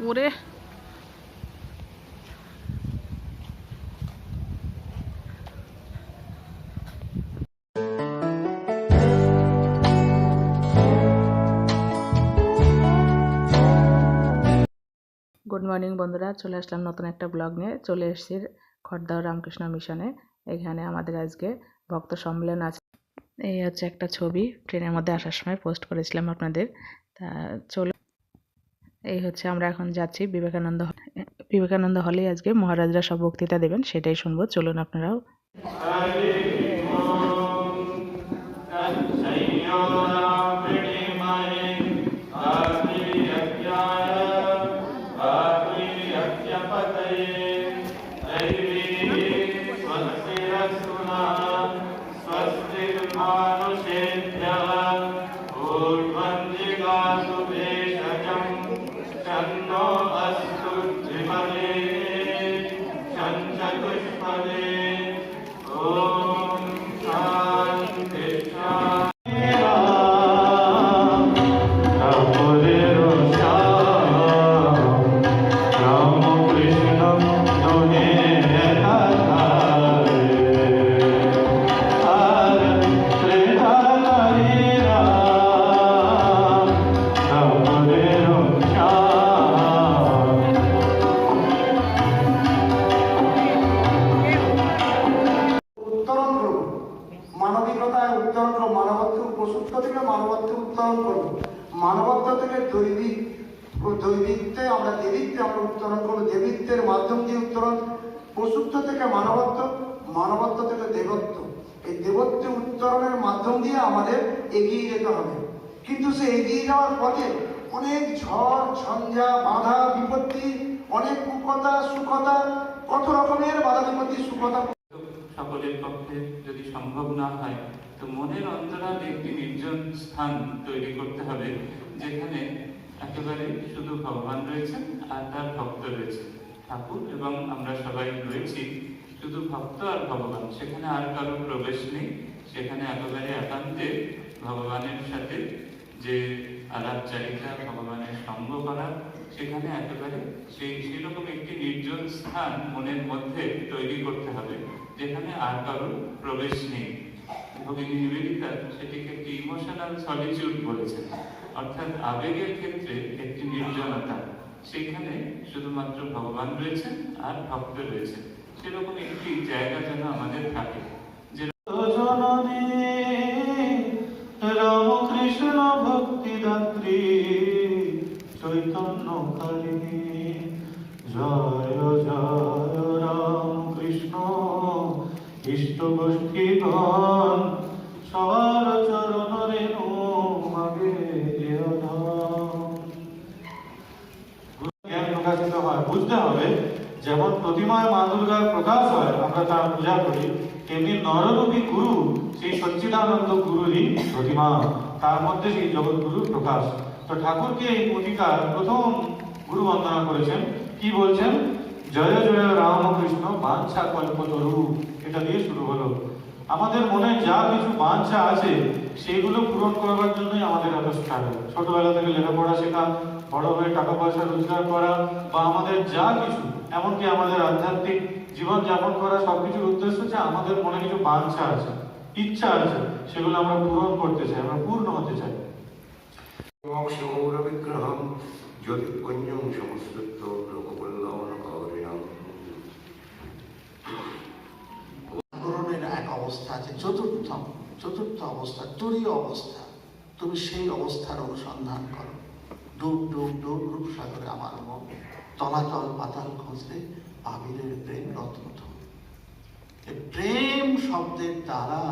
ওরে। Good morning বন্ধুরা। চলে আসলাম নতুন একটা ব্লগ নিয়ে। চলে এসেছি খড়দাও রামকৃষ্ণ মিশনে। এখানে আমাদের আজকে ভক্ত সম্মেলন আছে। এই হচ্ছে একটা ছবি। ট্রেনের মধ্যে আসার সময় পোস্ট করেছিলাম আপনাদের। তা চলো। এই হচ্ছে আমরা এখন যাচ্ছি বিবেকানন্দ বিবেকানন্দ হলে আজকে মহারাজরা সব বক্তৃতা দেবেন সেটাই শুনবো চলুন আপনারাও चन्नो মাধ্যম দিয়ে উত্তরণ পশুত্ব থেকে মানবত্ব মানবত্ব থেকে দেবত্ব। এই দেবত্বে উত্তরণের মাধ্যম দিয়ে আমাদের এগিয়ে যেতে হবে। কিন্তু সে এগিয়ে যাওয়ার পথে অনেক ঝড়, ঝঞ্ঝা, বাধা, বিপত্তি, অনেক কুকতা সুখতা কত রকমের বাধা, বিপত্তি সুখতা সকলের পক্ষে যদি সম্ভব না হয়, তো মনের অন্তরালে একটি নির্জন স্থান তৈরি করতে হবে, যেখানে একেবারে শুধু ভগবান রয়েছেন আর তার ভক্ত রয়েছে ঠাকুর এবং আমরা সবাই রয়েছি। শুধু ভক্ত আর ভগবান, সেখানে আর কারও প্রবেশ নেই। সেখানে একেবারে একান্তে ভগবানের সাথে যে আলাপচারিতা ভগবানের সঙ্গ করা সেখানে একেবারে সেই সেরকম একটি নির্জন স্থান মনের মধ্যে তৈরি করতে হবে, যেখানে আর কারোর প্রবেশ নেই। ভগিনী নিবেদিতা সেটিকে একটি ইমোশনাল সলিচিউড বলেছেন। অর্থাৎ আবেগের ক্ষেত্রে একটি নির্জনতা। সেখানে শুধুমাত্র ভগবান রয়েছেন আর ভক্ত রয়েছে সেরকম একটি জায়গা যেন আমাদের থাকে। রামকৃষ্ণ ভক্তি দাত্রী চৈতন্য কালিনী, জয় জয়, রামকৃষ্ণ, ইষ্ট গোষ্ঠীগণ বুঝতে হবে, যেমন প্রতিমায় মা দুর্গার প্রকাশ হয়, আমরা তার পূজা করি, তেমনি নররূপী গুরু সেই সচ্চিদানন্দ গুরুরই প্রতিমা, তার মধ্যে সেই জগৎগুরুর প্রকাশ। তো ঠাকুরকে এই পতিকার প্রথম গুরু বন্দনা করেছেন। কি বলছেন? জয় জয় রামকৃষ্ণ বাঞ্ছা কল্পতরু এটা দিয়ে শুরু হলো। আমাদের মনে যা কিছু বাঞ্ছা আছে সেগুলো পূরণ করবার জন্যই আমাদের এত স্ট্রাগল ছোটবেলা থেকে লেখাপড়া শেখা, বড় হয়ে টাকা পয়সা রোজগার করা, বা আমাদের যা কিছু, এমনকি আমাদের আধ্যাত্মিক জীবন যাপন করা, সবকিছুর উদ্দেশ্য হচ্ছে আমাদের মনে কিছু বাঞ্ছা আছে, ইচ্ছা আছে, সেগুলো আমরা পূরণ করতে চাই, আমরা পূর্ণ হতে চাই। এবং সমগ্র বিগ্রহ যদি জ্যোতিপুঞ্জং সমস্ত লোকবল্লভন অবস্থা আছে, চতুর্থ চতুর্থ অবস্থা, তুরীয় অবস্থা। তুমি সেই অবস্থার অনুসন্ধান করো। ডুব ডুব ডুব রূপ সাগরে আমার মন। তলাতল পাতাল খুঁজলে আবিরের প্রেম রত্ন প্রেম শব্দের দ্বারা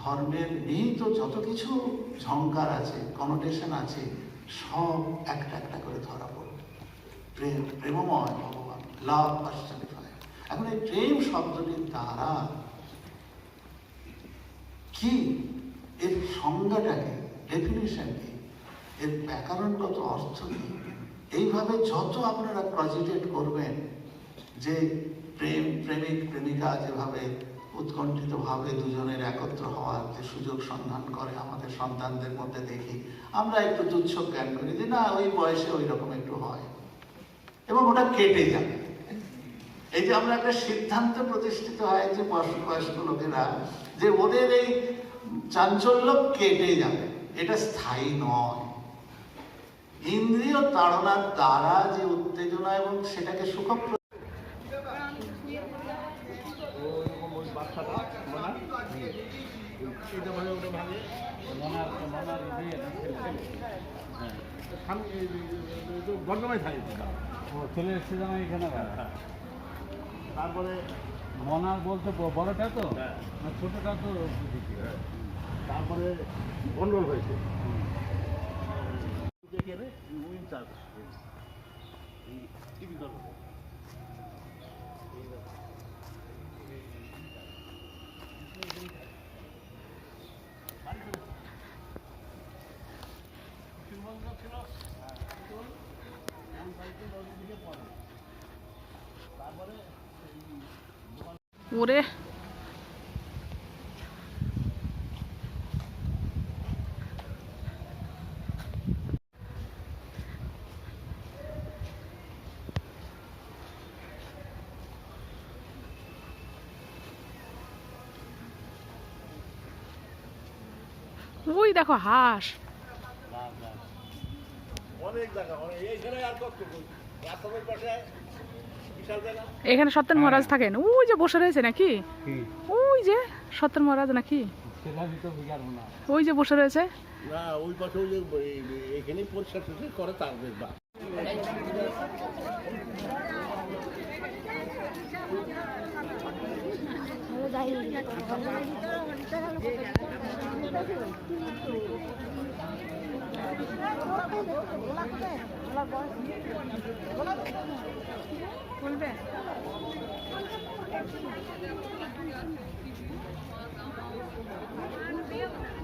ধর্মের নিহিত যত কিছু ঝঙ্কার আছে কনোটেশন আছে, সব একটা একটা করে ধরা পড়বে। প্রেম, প্রেমময় ভগবান, লাভ পার্সনিফাই এখন এই প্রেম শব্দটির দ্বারা কি? এর সংজ্ঞাটা কি ডেফিনেশন কি এর ব্যাকরণগত অর্থ কি এইভাবে যত আপনারা প্রজিটেট করবেন, যে প্রেম, প্রেমিক, প্রেমিকা যেভাবে উৎকণ্ঠিতভাবে দুজনের একত্র হওয়ার যে সুযোগ সন্ধান করে আমাদের সন্তানদের মধ্যে দেখি, আমরা একটু তুচ্ছ জ্ঞান করি যে না, ওই বয়সে ওই রকম একটু হয়। এবং ওটা কেটে যাবে এই যে আমরা একটা সিদ্ধান্ত প্রতিষ্ঠিত হয় যে বয়স্ক লোকেরা, যে ওদের এই চাঞ্চল্য কেটে যাবে। এটা স্থায়ী নয়। ইন্দ্রিয় তাড়নার দ্বারা যে উত্তেজনা এবং সেটাকে সুখপ্র চলে এসছে জানা এখানে তারপরে মনার বলতে বড়টা তো? না ছোটটা তো তারপরে গন্ডল হয়েছে। ওরে ওই দেখো হাঁস। অনেক জায়গা অনেক। আর কত পাশে এখানে সত্যেন মহারাজ থাকেন। ওই যে বসে রয়েছে নাকি? ওই যে সত্যেন মহারাজ নাকি? ওই যে বসে রয়েছে। না ওই পাশে ওই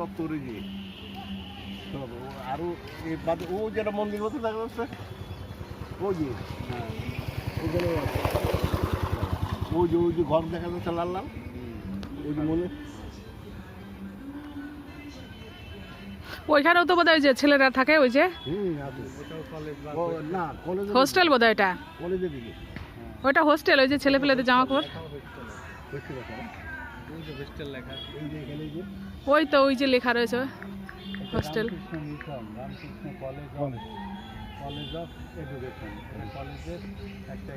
চত্বরে যে সব আরও এর বাদে ও যেটা মন্দির মতো দেখা যাচ্ছে? ওই যে। হ্যাঁ ওখানে যে ওই যে ঘর দেখা যাচ্ছে লাল লাল। ওই যে মনে ওইখানেও তো বোধহয় যে ছেলেরা থাকে ওই যে? হুম আছে। ও, না কলেজে হোস্টেল বোধহয় এটা? ওইটা হোস্টেল ওই যে ছেলে পেলেদের জামা কাপড়? দেখা ওই তো ওই যে লেখা রয়েছে hostel college college of education কলেজের একটা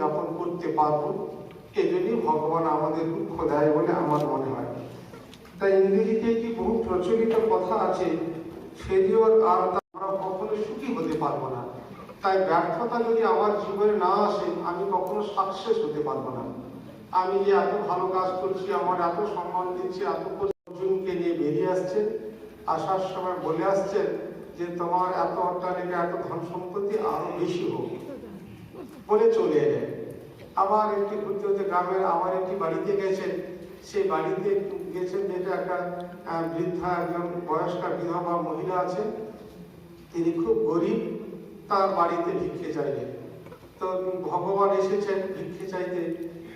যাপন করতে পারব এজন্যই ভগবান আমাদের দুঃখ দেয় বলে আমার মনে হয়। তাই ইংরেজিতে একটি বহু প্রচলিত কথা আছে ফেলিওর আর আমরা কখনো সুখী হতে পারব না। তাই ব্যর্থতা যদি আমার জীবনে না আসে, আমি কখনো সাকসেস হতে পারব না। আমি যে এত ভালো কাজ করছি, আমার এত সম্মান দিচ্ছি, এত অর্জুনকে নিয়ে বেরিয়ে আসছে, আসার সময় বলে আসছে যে তোমার এত অট্টালিকা এত ধন সম্পত্তি আরও বেশি হোক। বলে চলে এলেন। আবার একটি ঘুরতে হতে গ্রামের আমার একটি বাড়িতে গেছেন, সেই বাড়িতে গেছেন যেটা একটা বৃদ্ধা একজন বয়স্কা বিধবা মহিলা আছে তিনি খুব গরিব, তার বাড়িতে ভিক্ষে চাইলেন তো ভগবান এসেছেন ভিক্ষে চাইতে।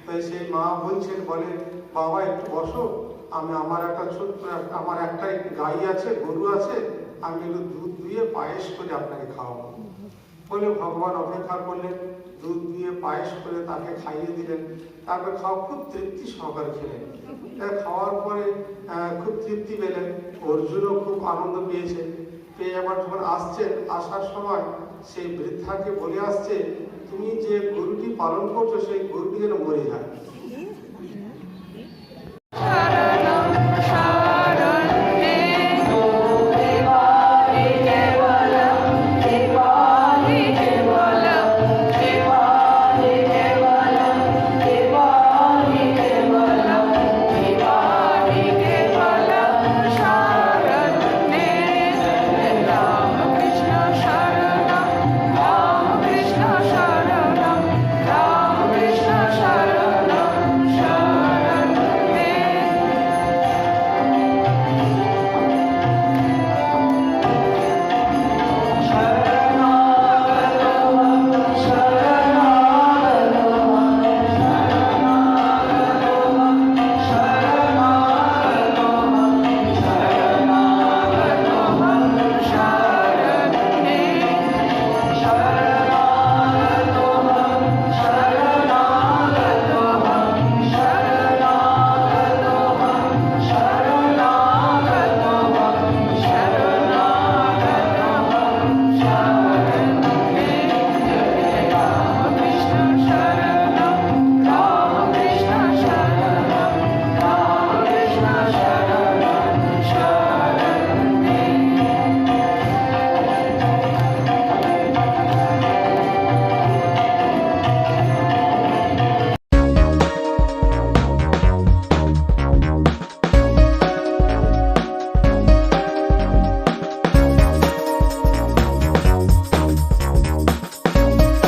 তাই সেই মা বলছেন বলে বাবা, একটু বসো, আমি আমার একটা ছোট্ট আমার একটা গাই আছে, গরু আছে, আমি একটু দুধ দিয়ে পায়েস করে আপনাকে খাওয়াবো। বলে ভগবান অপেক্ষা করলেন। দুধ দিয়ে পায়েস করে তাকে খাইয়ে দিলেন। তারপর খাওয়া খুব তৃপ্তি সহকারে খেলেন। খাওয়ার পরে খুব তৃপ্তি পেলেন। অর্জুনও খুব আনন্দ পেয়েছে। পেয়ে আবার যখন আসছেন, আসার সময় সেই বৃদ্ধাকে বলে আসছে, তুমি যে গরুটি পালন করছ, সেই গরুটি যেন মরে যায়।